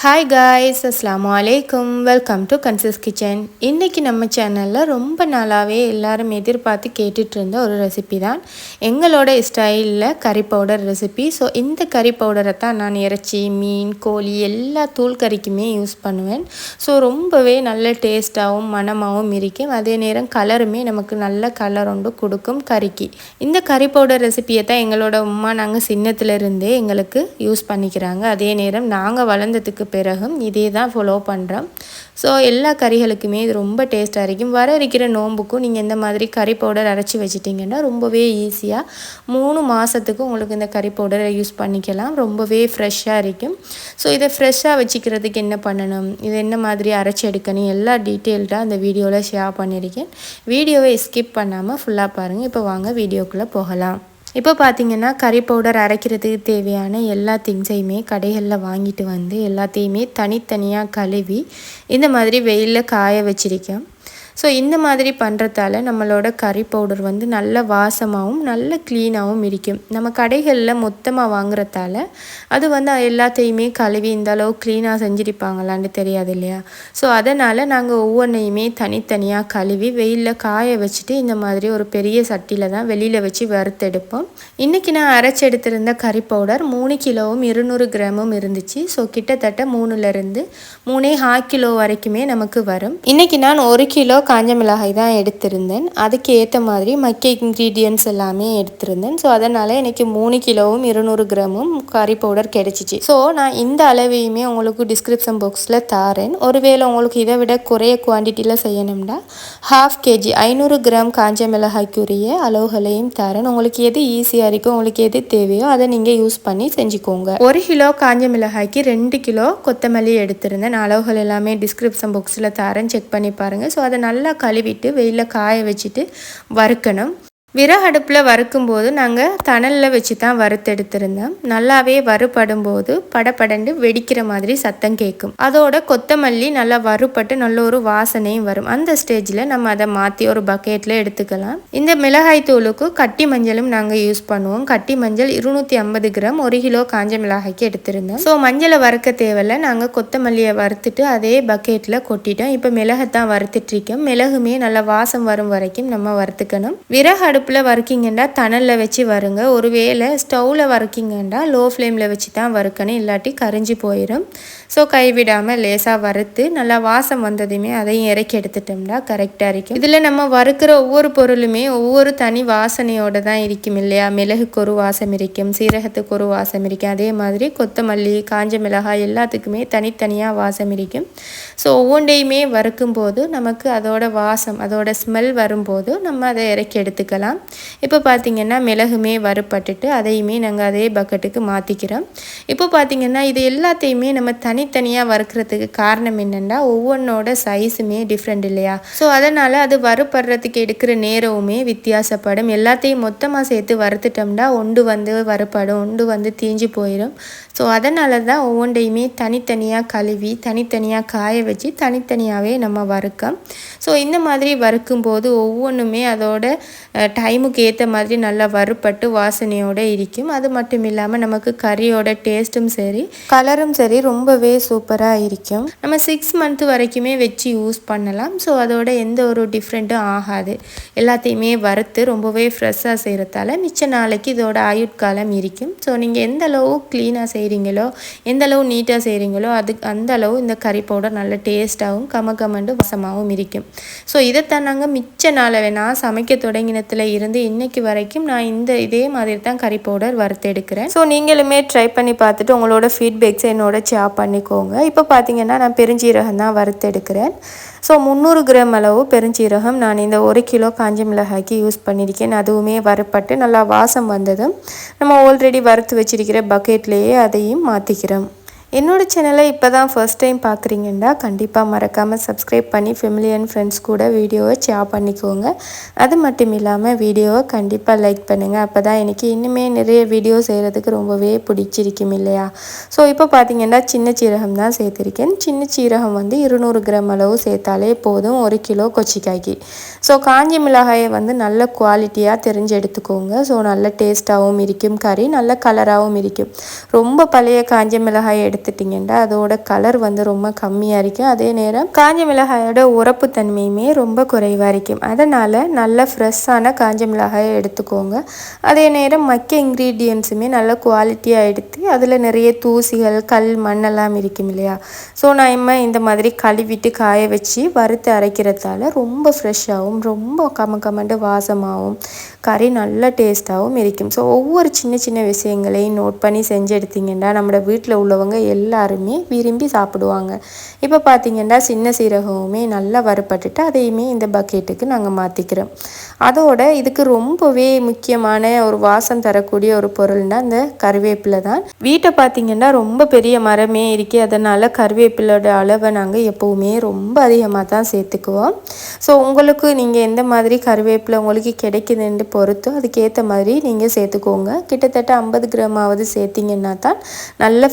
Hi guys அஸ்லாம் வலைக்கும் welcome to guns kitchen இன்றைக்கி நம்ம சேனலில் ரொம்ப நாளாகவே எல்லாரும் எதிர்பார்த்து கேட்டுட்டு இருந்த ஒரு ரெசிபி தான். எங்களோட ஸ்டைலில் கறி பவுடர் ரெசிபி ஸோ இந்த கறி பவுடரை தான் நான் இறைச்சி மீன் கோழி எல்லா தூள் கறிக்குமே யூஸ் பண்ணுவேன். ஸோ ரொம்பவே நல்ல டேஸ்ட்டாகவும் மணமாகவும் இருக்கும். அதே நேரம் கலருமே நமக்கு நல்ல கலர் ஒன்று கொடுக்கும் கறிக்கு இந்த கறி பவுடர் ரெசிபியை தான் எங்களோட உமா நாங்கள் சின்னத்துலேருந்தே எங்களுக்கு யூஸ் பண்ணிக்கிறாங்க. அதே நேரம் நாங்கள் வளர்ந்ததுக்கு பிறகும் இதே தான் ஃபாலோ பண்ணுறோம் ஸோ எல்லா கறிகளுக்குமே இது ரொம்ப டேஸ்ட்டாக இருக்கும். வர இருக்கிற நோம்புக்கும் நீங்கள் இந்த மாதிரி கறி பவுடர் அரைச்சி வச்சிட்டிங்கன்னா ரொம்பவே ஈஸியாக மூணு மாதத்துக்கு உங்களுக்கு இந்த கறி பவுடரை யூஸ் பண்ணிக்கலாம். ரொம்பவே ஃப்ரெஷ்ஷாக இருக்கும். ஸோ இதை ஃப்ரெஷ்ஷாக வச்சுக்கிறதுக்கு என்ன பண்ணணும்? இது என்ன மாதிரி அரைச்சி எடுக்கணும்? எல்லா டீட்டெயில்டாக அந்த வீடியோவில் ஷேர் பண்ணியிருக்கேன். வீடியோவை ஸ்கிப் பண்ணாமல் ஃபுல்லாக பாருங்கள் இப்போ வாங்க வீடியோக்குள்ளே போகலாம். இப்போ பார்த்தீங்கன்னா கறி பவுடர் அரைக்கிறதுக்கு தேவையான எல்லா திங்ஸையுமே கடைகளில் வாங்கிட்டு வந்து எல்லாத்தையுமே தனித்தனியாக கழுவி இந்த மாதிரி வெயிலில் காய வச்சிருக்கேன். ஸோ இந்த மாதிரி பண்ணுறதால நம்மளோட கறி பவுடர் வந்து நல்ல வாசமாகவும் நல்ல க்ளீனாகவும் இருக்கும். நம்ம கடைகளில் மொத்தமாக வாங்குறதால அது வந்து எல்லாத்தையுமே கழுவி இந்த அளவு க்ளீனாக செஞ்சிருப்பாங்களான்னு தெரியாது இல்லையா? ஸோ அதனால் நாங்கள் ஒவ்வொன்றையுமே தனித்தனியாக கழுவி வெயிலில் காய வச்சுட்டு இந்த மாதிரி ஒரு பெரிய சட்டியில் தான் வெளியில் வச்சு வறுத்தெடுப்போம். இன்றைக்கி நான் அரைச்சி எடுத்திருந்த கறி பவுடர் மூணு கிலோவும் இருநூறு கிராமும் இருந்துச்சு. ஸோ கிட்டத்தட்ட மூணுலேருந்து மூணே ஹா கிலோ வரைக்குமே நமக்கு வரும். இன்றைக்கி நான் ஒரு கிலோ காஞ்ச மிளகாய் தான் எடுத்திருந்தேன். அதுக்கு ஏற்ற மாதிரி மக்கிய இன்க்ரீடியன்ட்ஸ் எல்லாமே எடுத்திருந்தேன். ஸோ அதனால் எனக்கு மூணு கிலோவும் இருநூறு கிராமும் கறி பவுடர் கிடைச்சிச்சு. ஸோ நான் இந்த அளவையுமே உங்களுக்கு டிஸ்கிரிப்ஷன் பாக்ஸில் தாரேன். ஒருவேளை உங்களுக்கு இதை விட குறைய குவான்டிட்டியில் செய்யணும்னா ஹாஃப் கேஜி ஐநூறு கிராம் காஞ்ச மிளகாய்க்குரிய அளவுகளையும் தரேன். உங்களுக்கு எது ஈஸியாக இருக்கோ உங்களுக்கு எது தேவையோ அதை நீங்கள் யூஸ் பண்ணி செஞ்சுக்கோங்க. ஒரு கிலோ காஞ்ச மிளகாய்க்கு ரெண்டு கிலோ கொத்தமல்லி எடுத்திருந்தேன். அளவுகள் எல்லாமே டிஸ்கிரிப்ஷன் பாக்ஸில் தரேன். செக் பண்ணி பாருங்கள் ஸோ அதனால் நல்லா கழுவிட்டு வெயிலில் காய வச்சுட்டு வறுக்கணும். விறகடுப்பில் வறுக்கும்போது நாங்கள் தணலில் வச்சு தான் வறுத்தெடுத்திருந்தோம் நல்லாவே வறுபடும் போது படப்படண்டு வெடிக்கிற மாதிரி சத்தம் கேட்கும் அதோட கொத்தமல்லி நல்லா வறுபட்டு நல்ல ஒரு வாசனையும் வரும். அந்த ஸ்டேஜில் நம்ம அதை மாற்றி ஒரு பக்கெட்டில் எடுத்துக்கலாம். இந்த மிளகாய் தூளுக்கு கட்டி மஞ்சளும் நாங்கள் யூஸ் பண்ணுவோம். கட்டி மஞ்சள் இருநூற்றி ஐம்பது கிராம் ஒரு கிலோ காஞ்ச மிளகாய்க்கு எடுத்திருந்தோம். ஸோ மஞ்சளை வறுக்க தேவையில்ல. நாங்கள் கொத்தமல்லியை வறுத்துட்டு அதே பக்கெட்டில் கொட்டிட்டோம். இப்போ மிளகை தான் வறுத்துட்ருக்கோம் மிளகுமே நல்லா வாசம் வரும் வரைக்கும் நம்ம வறுத்துக்கணும். விறகு அடுப்பு அடுப்பில் வறுக்கிங்கண்டா தணலில் வச்சு வருங்க. ஒரு வேளை ஸ்டவ்வில் வறுக்கிங்கண்டா லோ ஃப்ளேமில் வச்சு தான் வறுக்கணும். இல்லாட்டி கரிஞ்சு போயிடும் ஸோ கைவிடாமல் லேசாக வறுத்து நல்லா வாசம் வந்ததுமே அதையும் இறக்கி எடுத்துட்டோம்னா கரெக்டாக இருக்கும். இதில் நம்ம வறுக்கிற ஒவ்வொரு பொருளுமே ஒவ்வொரு தனி வாசனையோடு தான் இருக்கும் இல்லையா? மிளகுக்கு ஒரு வாசம் இருக்கும் சீரகத்துக்கு ஒரு வாசம் இருக்கும். அதே மாதிரி கொத்தமல்லி காஞ்ச மிளகாய் எல்லாத்துக்குமே தனித்தனியாக வாசம் இருக்கும். ஸோ ஒவ்வொன்றையுமே வறுக்கும் போது நமக்கு அதோட வாசம் அதோட ஸ்மெல் வரும்போது நம்ம அதை இறக்கி எடுத்துக்கலாம். இப்போ பார்த்திங்கன்னா மிளகுமே வறுப்பட்டுட்டு அதையுமே நாங்கள் அதே பக்கெட்டுக்கு மாற்றிக்கிறோம் இப்போ பார்த்திங்கன்னா இது எல்லாத்தையுமே நம்ம தனித்தனியாக வறுக்கிறதுக்கு காரணம் என்னென்னா ஒவ்வொன்றோட சைஸுமே டிஃப்ரெண்ட் இல்லையா? ஸோ அதனால் அது வறுப்படுறதுக்கு எடுக்கிற நேரமுமே வித்தியாசப்படும். எல்லாத்தையும் மொத்தமாக சேர்த்து வறுத்துட்டோம்னா ஒன்று வந்து வறுப்படும் ஒன்று வந்து தீஞ்சு போயிடும் ஸோ அதனால தான் ஒவ்வொன்றையுமே தனித்தனியாக கழுவி தனித்தனியாக காய வச்சு தனித்தனியாகவே நம்ம வறுக்கம் ஸோ இந்த மாதிரி வறுக்கும்போது ஒவ்வொன்றுமே அதோட டைமுக்கு ஏற்ற மாதிரி நல்லா வறுப்பட்டு வாசனையோடு இருக்கும். அது மட்டும் இல்லாமல் நமக்கு கறியோட டேஸ்ட்டும் சரி கலரும் சரி ரொம்பவே சூப்பராக இருக்கும். நம்ம சிக்ஸ் மந்த் வரைக்குமே வச்சு யூஸ் பண்ணலாம். ஸோ அதோட எந்த ஒரு டிஃப்ரெண்ட்டும் ஆகாது. எல்லாத்தையுமே வறுத்து ரொம்பவே ஃப்ரெஷ்ஷாக செய்கிறதால மிச்ச நாளைக்கு இதோட ஆயுட்காலம் இருக்கும். ஸோ நீங்கள் எந்த அளவு க்ளீனாக செய்கிறீங்களோ எந்த அளவு நீட்டாக செய்கிறீங்களோ அதுக்கு அந்த அளவு இந்த கறி பவுடர் நல்ல டேஸ்ட்டாகவும் கம கமண்டு வசமாகவும் இருக்கும். ஸோ இதைத்தான் நாங்கள் மிச்ச நாளை வேணால் சமைக்க தொடங்கினத்தில் இருந்து இன்னைக்கு வரைக்கும் நான் இந்த இதே மாதிரி தான் கறி பவுடர் வறுத்து எடுக்கிறேன் ஸோ நீங்களுமே ட்ரை பண்ணி பார்த்துட்டு உங்களோட ஃபீட்பேக்ஸை என்னோட ஷேர் பண்ணிக்கோங்க. இப்போ பார்த்தீங்கன்னா நான் பெருஞ்சீரகம் தான் வறுத்து எடுக்கிறேன் ஸோ முந்நூறு கிராம் அளவு பெருஞ்சீரகம் நான் இந்த ஒரு கிலோ காஞ்ச மிளகாய்க்கு யூஸ் பண்ணியிருக்கேன் அதுவுமே வறுப்பட்டு நல்லா வாசம் வந்ததும் நம்ம ஆல்ரெடி வறுத்து வச்சிருக்கிற பக்கெட்லேயே அதையும் மாற்றிக்கிறோம் என்னோடய சேனலை இப்போ தான் ஃபர்ஸ்ட் டைம் பார்க்குறீங்கன்னா கண்டிப்பாக மறக்காமல் சப்ஸ்கிரைப் பண்ணி ஃபெமிலி அண்ட் ஃப்ரெண்ட்ஸ் கூட வீடியோவை ஷேர் பண்ணிக்கோங்க. அது மட்டும் இல்லாமல் வீடியோவை கண்டிப்பாக லைக் பண்ணுங்கள் அப்போ தான் எனக்கு இன்னுமே நிறைய வீடியோ செய்கிறதுக்கு ரொம்பவே பிடிச்சிருக்கும் இல்லையா? ஸோ இப்போ பார்த்தீங்கன்னா சின்ன சீரகம் தான் சேர்த்துருக்கேன். சின்ன சீரகம் வந்து இருநூறு கிராம் அளவு சேர்த்தாலே போதும். ஒரு கிலோ கொச்சிக்காய்க்கு. ஸோ காஞ்சி மிளகாயை வந்து நல்ல குவாலிட்டியாக தெரிஞ்சு எடுத்துக்கோங்க ஸோ நல்ல டேஸ்ட்டாகவும் இருக்கும். கறி நல்ல கலராகவும் இருக்கும். ரொம்ப பழைய காஞ்ச மிளகாயை எடுத்து எடுத்துட்டிங்கன்னா அதோட கலர் வந்து ரொம்ப கம்மியாக இருக்கும் அதே நேரம் காஞ்ச மிளகாயோட உரப்பு தன்மையுமே ரொம்ப குறைவாக இருக்கும் அதனால் நல்ல ஃப்ரெஷ்ஷான காஞ்ச மிளகாயை எடுத்துக்கோங்க. அதே நேரம் மக்க இன்க்ரீடியன்ஸுமே நல்ல குவாலிட்டியாக எடுத்து அதில் நிறைய தூசிகள் கல் மண்ணெல்லாம் இருக்கும் இல்லையா? ஸோ நம்ம இந்த மாதிரி கழுவிட்டு காய வச்சு வறுத்து அரைக்கிறதால ரொம்ப ஃப்ரெஷ்ஷாகவும் ரொம்ப கம கமண்டு வாசமாகவும் கறி நல்ல டேஸ்ட்டாகவும் இருக்கும். ஸோ ஒவ்வொரு சின்ன சின்ன விஷயங்களையும் நோட் பண்ணி செஞ்சு எடுத்தீங்கன்னா நம்ம வீட்டில் உள்ளவங்க எல்லாருமே விரும்பி சாப்பிடுவாங்க. இப்போ பார்த்தீங்கன்னா சின்ன சீரகமுமே நல்லா வறுப்பட்டுட்டு அதையுமே இந்த பக்கெட்டுக்கு நாங்கள் மாற்றிக்கிறோம் அதோட இதுக்கு ரொம்பவே முக்கியமான ஒரு வாசம் தரக்கூடிய ஒரு பொருள்னா இந்த கருவேப்பிலை தான். வீட்டை பார்த்தீங்கன்னா ரொம்ப பெரிய மரமே இருக்கு அதனால் கருவேப்பிலோட அளவை நாங்கள் எப்போவுமே ரொம்ப அதிகமாக தான் சேர்த்துக்குவோம். ஸோ உங்களுக்கு நீங்கள் எந்த மாதிரி கருவேப்பிலை உங்களுக்கு கிடைக்குதுன்னு பொறுத்து அதுக்கேற்ற மாதிரி நீங்கள் சேர்த்துக்கோங்க. கிட்டத்தட்ட ஐம்பது கிராமாவது சேர்த்திங்கன்னா தான் நல்ல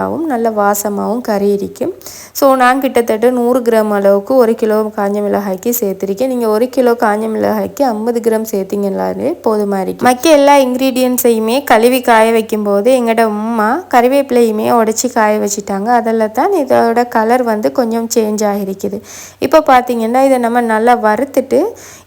நல்லாவும் நல்ல வாசமாகவும் கறி இருக்கும் ஸோ நான் கிட்டத்தட்ட நூறு கிராம் அளவுக்கு ஒரு கிலோ காஞ்ச மிளகாய்க்கு சேர்த்துருக்கேன். நீங்கள் ஒரு கிலோ காஞ்ச மிளகாய்க்கு ஐம்பது கிராம் சேர்த்திங்கனாலே போதுமாக இருக்கும் மற்ற எல்லா இன்க்ரீடியன்ஸையுமே கழுவி காய வைக்கும்போது எங்களோட அம்மா கறிவேப்பிலையுமே உடச்சி காய வச்சுட்டாங்க. அதில் தான் இதோட கலர் வந்து கொஞ்சம் சேஞ்ச் ஆகிருக்குது. இப்போ பார்த்திங்கன்னா இதை நம்ம நல்லா வறுத்துட்டு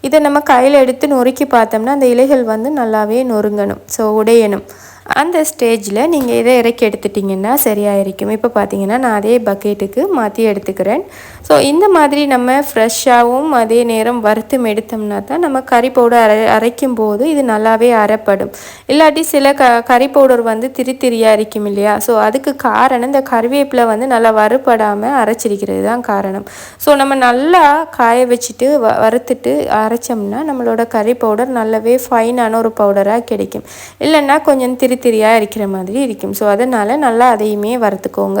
இதை நம்ம கையில் எடுத்து நொறுக்கி பார்த்தோம்னா அந்த இலைகள் வந்து நல்லாவே நொறுங்கணும். ஸோ உடையணும். அந்த ஸ்டேஜில் நீங்கள் இதை இறக்கி எடுத்துட்டிங்கன்னா சரியாக இருக்கும் இப்போ பார்த்தீங்கன்னா நான் அதே பக்கெட்டுக்கு மாற்றி எடுத்துக்கிறேன். ஸோ இந்த மாதிரி நம்ம ஃப்ரெஷ்ஷாகவும் அதே நேரம் வறுத்தும் எடுத்தோம்னா தான் நம்ம கறி பவுடர் அரை அரைக்கும் போது இது நல்லாவே அரைப்படும். இல்லாட்டி சில க கறி பவுடர் வந்து திரி திரியாக இருக்கும் இல்லையா? ஸோ அதுக்கு காரணம் இந்த கறிவேப்பிலை வந்து நல்லா வறுப்படாமல் அரைச்சிருக்கிறது தான் காரணம். ஸோ நம்ம நல்லா காய வச்சுட்டு வ வறுத்துட்டு அரைச்சோம்னா நம்மளோட கறி பவுடர் நல்லாவே ஃபைனான ஒரு பவுடராக கிடைக்கும். இல்லைன்னா கொஞ்சம் திரி திரியாக இருக்கிற மாதிரி இருக்கும். ஸோ அதனால் நல்லா அதையுமே வறுத்துக்கோங்க.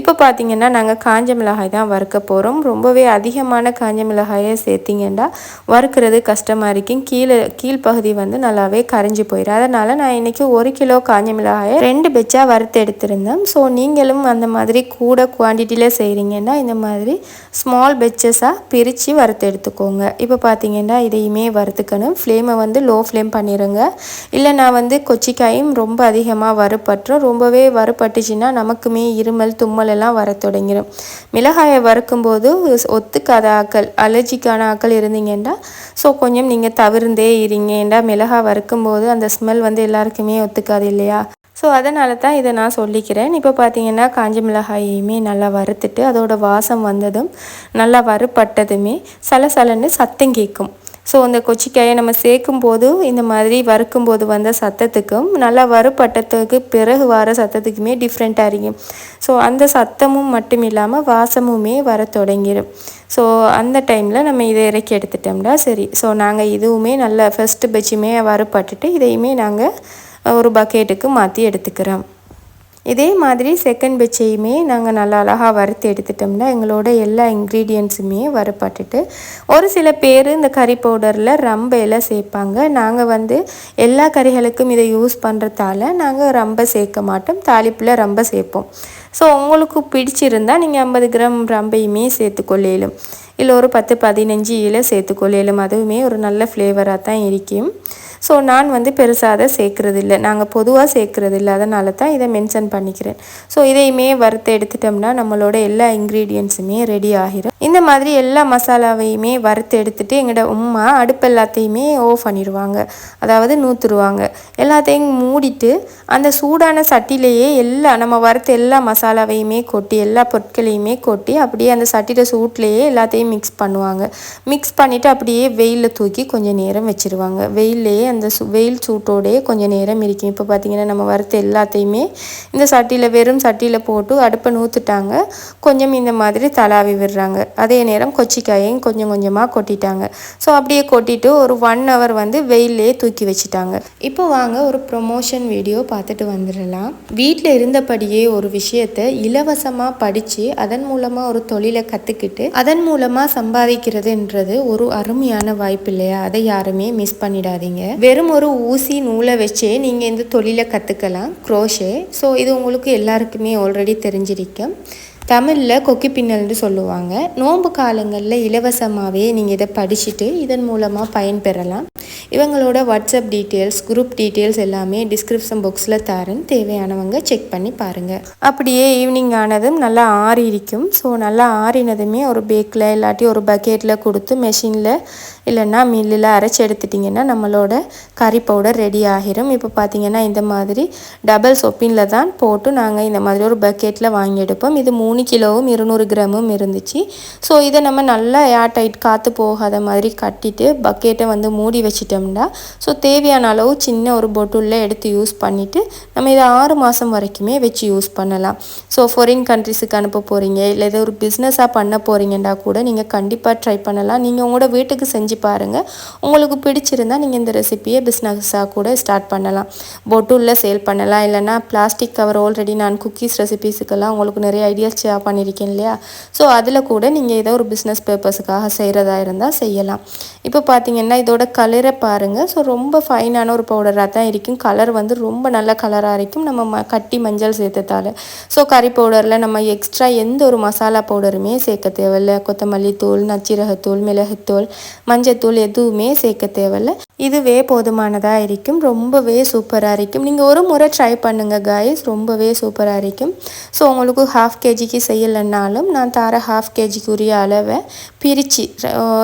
இப்போ பார்த்தீங்கன்னா நாங்கள் காஞ்ச மிளகாய் தான் வறுக்க போகிறோம் ரொம்பவே அதிகமான காஞ்ச மிளகாயை சேர்த்திங்கன்னா வறுக்கிறது கஷ்டமாக இருக்கும். கீழே கீழ்ப்பகுதி வந்து நல்லாவே கரைஞ்சி போயிடும் அதனால் நான் இன்றைக்கி ஒரு கிலோ காஞ்ச மிளகாயை ரெண்டு பெச்சாக வறுத்து எடுத்திருந்தேன். ஸோ நீங்களும் அந்த மாதிரி கூட குவான்டிட்டியில் செய்கிறீங்கன்னா இந்த மாதிரி ஸ்மால் பெச்சஸாக பிரித்து வறுத்து எடுத்துக்கோங்க. இப்போ பார்த்தீங்கன்னா இதையுமே வறுத்துக்கணும். ஃப்ளேமை வந்து லோ ஃப்ளேம் பண்ணிடுங்க இல்லை நான் வந்து கொச்சிக்காயும் ரொம்ப அதிகமாக வறுப்பட்டுரும் ரொம்பவே வறுப்பட்டுச்சுன்னா நமக்குமே இருமல் தும்மல் எல்லாம் வர தொடங்கிடும் மிளகாயை வறுக்கும்போது ஒத்துக்காத ஆக்கள் அலர்ஜிக்கான ஆக்கள் இருந்தீங்கன்னா ஸோ கொஞ்சம் நீங்கள் தவிர்ந்தே இருங்க ஏண்டா மிளகா வறுக்கும்போது அந்த ஸ்மெல் வந்து எல்லாருக்குமே ஒத்துக்காது இல்லையா? ஸோ அதனால தான் இதை நான் சொல்லிக்கிறேன். இப்போ பார்த்தீங்கன்னா காஞ்சி மிளகாயுமே நல்லா வறுத்துட்டு அதோட வாசம் வந்ததும் நல்லா வறுப்பட்டதுமே சலசலன்னு சத்தம் கேட்கும். ஸோ அந்த கொச்சிக்காயை நம்ம சேர்க்கும் போது இந்த மாதிரி வறுக்கும் போது வந்த சத்தத்துக்கும் நல்லா வறுப்பட்டத்துக்கு பிறகு வர சத்தத்துக்குமே டிஃப்ரெண்ட்டாக இருக்கும். ஸோ அந்த சத்தமும் மட்டும் இல்லாமல் வாசமுமே வர தொடங்கிடும் ஸோ அந்த டைமில் நம்ம இதை இறக்கி எடுத்துட்டோம்னா சரி. ஸோ நாங்கள் இதுவுமே நல்லா ஃபஸ்ட்டு பச்சுமே வறுப்பட்டுட்டு இதையுமே நாங்கள் ஒரு பக்கெட்டுக்கு மாற்றி எடுத்துக்கிறோம். இதே மாதிரி செகண்ட் பெச்சையுமே நாங்கள் நல்லா அழகாக வறுத்து எடுத்துட்டோம்னா எங்களோட எல்லா இன்க்ரீடியன்ஸுமே வறுப்பட்டுட்டு ஒரு சில பேர் இந்த கறி பவுடரில் ரம்பையில் சேர்ப்பாங்க. நாங்கள் வந்து எல்லா கறிகளுக்கும் இதை யூஸ் பண்ணுறதால நாங்கள் ரொம்ப சேர்க்க மாட்டோம். தாளிப்பில் ரொம்ப சேர்ப்போம். ஸோ உங்களுக்கு பிடிச்சிருந்தால் நீங்கள் ஐம்பது கிராம் ரம்பையுமே சேர்த்துக்கொள்ளையிலும் இல்லை ஒரு பத்து பதினஞ்சு இலை சேர்த்துக்கொள்ளையிலும் அதுவுமே ஒரு நல்ல ஃப்ளேவராக தான் இருக்கும். ஸோ நான் வந்து பெருசாக அதை சேர்க்குறது இல்லை நாங்கள் பொதுவாக சேர்க்குறது இல்லை அதனால தான் இதை மென்ஷன் பண்ணிக்கிறேன். ஸோ இதையுமே வறுத்து எடுத்துட்டோம்னா நம்மளோட எல்லா இன்க்ரீடியன்ஸுமே ரெடி ஆகிரும். இந்த மாதிரி எல்லா மசாலாவையுமே வறுத்து எடுத்துகிட்டு எங்களோட உமா அடுப்பு எல்லாத்தையுமே ஓஃப் பண்ணிடுவாங்க. அதாவது நூற்றுருவாங்க எல்லாத்தையும் மூடிட்டு அந்த சூடான சட்டிலேயே எல்லா நம்ம வறுத்த எல்லா மசாலாவையுமே கொட்டி எல்லா பொருட்களையுமே கொட்டி அப்படியே அந்த சட்டியில் சூட்லேயே எல்லாத்தையும் மிக்ஸ் பண்ணுவாங்க. மிக்ஸ் பண்ணிவிட்டு அப்படியே வெயிலில் தூக்கி கொஞ்சம் நேரம் வச்சுருவாங்க. வெயிலேயே அந்த சு வெயில் சூட்டோடையே கொஞ்சம் நேரம் இருக்கும் இப்போ பார்த்திங்கன்னா நம்ம வறுத்த எல்லாத்தையுமே இந்த சட்டியில் வெறும் சட்டியில் போட்டு அடுப்பை நூற்றுட்டாங்க கொஞ்சம் இந்த மாதிரி தலாவி விடுறாங்க. அதே நேரம் கொச்சிக்காயையும் கொஞ்சம் கொஞ்சமாக கொட்டிட்டாங்க. ஸோ அப்படியே கொட்டிட்டு ஒரு ஒன் ஹவர் வந்து வெயிலே தூக்கி வச்சுட்டாங்க. இப்போ வாங்க ஒரு ப்ரொமோஷன் வீடியோ பார்த்துட்டு வந்துடலாம். வீட்டில் இருந்தபடியே ஒரு விஷயத்தை இலவசமாக படித்து அதன் மூலமாக ஒரு தொழிலை கற்றுக்கிட்டு அதன் மூலமாக சம்பாதிக்கிறதுன்றது ஒரு அருமையான வாய்ப்பு இல்லையா அதை யாருமே மிஸ் பண்ணிடாதீங்க. வெறும் ஒரு ஊசி நூலை வச்சே நீங்கள் இந்த தொழிலை கற்றுக்கலாம் குரோஷே ஸோ இது உங்களுக்கு எல்லாருக்குமே ஆல்ரெடி தெரிஞ்சிருக்கும். தமிழில் கொக்கி பின்னல்னு சொல்லுவாங்க. நோன்பு காலங்களில் இலவசமாகவே நீங்கள் இதை படிச்சுட்டு இதன் மூலமாக பயன்பெறலாம் இவங்களோட வாட்ஸ்அப் டீட்டெயில்ஸ் குரூப் டீட்டெயில்ஸ் எல்லாமே டிஸ்கிரிப்ஷன் பாக்ஸில் தரேன். தேவையானவங்க செக் பண்ணி பாருங்கள் அப்படியே ஈவினிங் ஆனதும் நல்லா ஆறி இருக்கும் ஸோ நல்லா ஆறினதுமே ஒரு பேக்கில் இல்லாட்டி ஒரு பக்கெட்டில் கொடுத்து மெஷினில் இல்லைன்னா மில்லில் அரைச்சி எடுத்துட்டிங்கன்னா நம்மளோட கறி பவுடர் ரெடி ஆகிரும். இப்போ பார்த்தீங்கன்னா இந்த மாதிரி டபுள் சொப்பினில் தான் போட்டு நாங்கள் இந்த மாதிரி ஒரு பக்கெட்டில் வாங்கி எடுப்போம். இது மூணு கிலோவும் இருநூறு கிராமும் இருந்துச்சு. ஸோ இதை நம்ம நல்லா ஏர் டைட் காற்று போகாத மாதிரி கட்டிட்டு பக்கெட்டை வந்து மூடி வச்சுட்டு வச்சிட்டோம்னா ஸோ தேவையான அளவு சின்ன ஒரு பொட்டிலில் எடுத்து யூஸ் பண்ணிவிட்டு நம்ம இதை ஆறு மாதம் வரைக்குமே வச்சு யூஸ் பண்ணலாம். ஸோ ஃபாரின் கண்ட்ரிஸுக்கு அனுப்ப போகிறீங்க இல்லை ஏதோ ஒரு பிஸ்னஸாக பண்ண போகிறீங்கன்னா கூட நீங்கள் கண்டிப்பாக ட்ரை பண்ணலாம். நீங்கள் உங்களோட வீட்டுக்கு செஞ்சு பாருங்கள் உங்களுக்கு பிடிச்சிருந்தால் நீங்கள் இந்த ரெசிப்பியை பிஸ்னஸாக கூட ஸ்டார்ட் பண்ணலாம். பொட்டுள்ள சேல் பண்ணலாம். இல்லைன்னா பிளாஸ்டிக் கவர் ஆல்ரெடி நான் குக்கீஸ் ரெசிபீஸுக்கெல்லாம் உங்களுக்கு நிறைய ஐடியாஸ் ஷேர் பண்ணியிருக்கேன் இல்லையா? ஸோ அதில் கூட நீங்கள் ஏதோ ஒரு பிஸ்னஸ் பர்பஸுக்காக செய்கிறதா இருந்தால் செய்யலாம். இப்போ பார்த்தீங்கன்னா இதோட கலரை பாருங்கள் ஸோ ரொம்ப ஃபைனான ஒரு பவுடராக தான் இருக்கும். கலர் வந்து ரொம்ப நல்ல கலராக இருக்கும் நம்ம ம கட்டி மஞ்சள் சேர்த்ததால. ஸோ கறி பவுடரில் நம்ம எக்ஸ்ட்ரா எந்த ஒரு மசாலா பவுடருமே சேர்க்க தேவையில்ல. கொத்தமல்லி தூள் நச்சீரகத்தூள் மிளகுத்தூள் மஞ்சத்தூள் எதுவுமே சேர்க்க தேவையில்ல. இதுவே போதுமானதாக இருக்கும். ரொம்பவே சூப்பராக இருக்கும். நீங்கள் ஒரு முறை ட்ரை பண்ணுங்கள் காய்ஸ் ரொம்பவே சூப்பராக இருக்கும். ஸோ உங்களுக்கு ஹாஃப் கேஜிக்கு செய்யலைன்னாலும் நான் தர ஹாஃப் கேஜிக்குரிய அளவை பிரித்து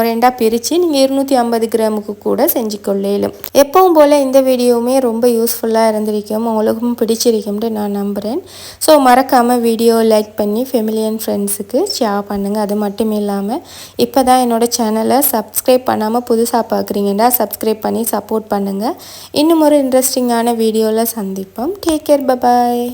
ரெண்டாக பிரித்து நீங்கள் இருநூற்றி ஐம்பது கிராமுக்கு கூட செஞ்சு கொள்ளையிலும் எப்பவும் போல் இந்த வீடியோவுமே ரொம்ப யூஸ்ஃபுல்லாக இருந்திருக்கும். உங்களுக்கும் பிடிச்சிருக்கும்ட்டு நான் நம்புகிறேன் ஸோ மறக்காமல் வீடியோ லைக் பண்ணி ஃபெமிலி அண்ட் ஃப்ரெண்ட்ஸுக்கு ஷேர் பண்ணுங்கள் அது மட்டும் இல்லாமல் இப்போ தான் என்னோடய சேனலை சப்ஸ்கிரைப் பண்ணாமல் புதுசாக பார்க்குறீங்கன்னா சப்ஸ்கிரைப் பண்ணி சப்போர்ட் பண்ணுங்கள் இன்னும் ஒரு இன்ட்ரெஸ்டிங்கான வீடியோவில் சந்திப்போம். Take care bye bye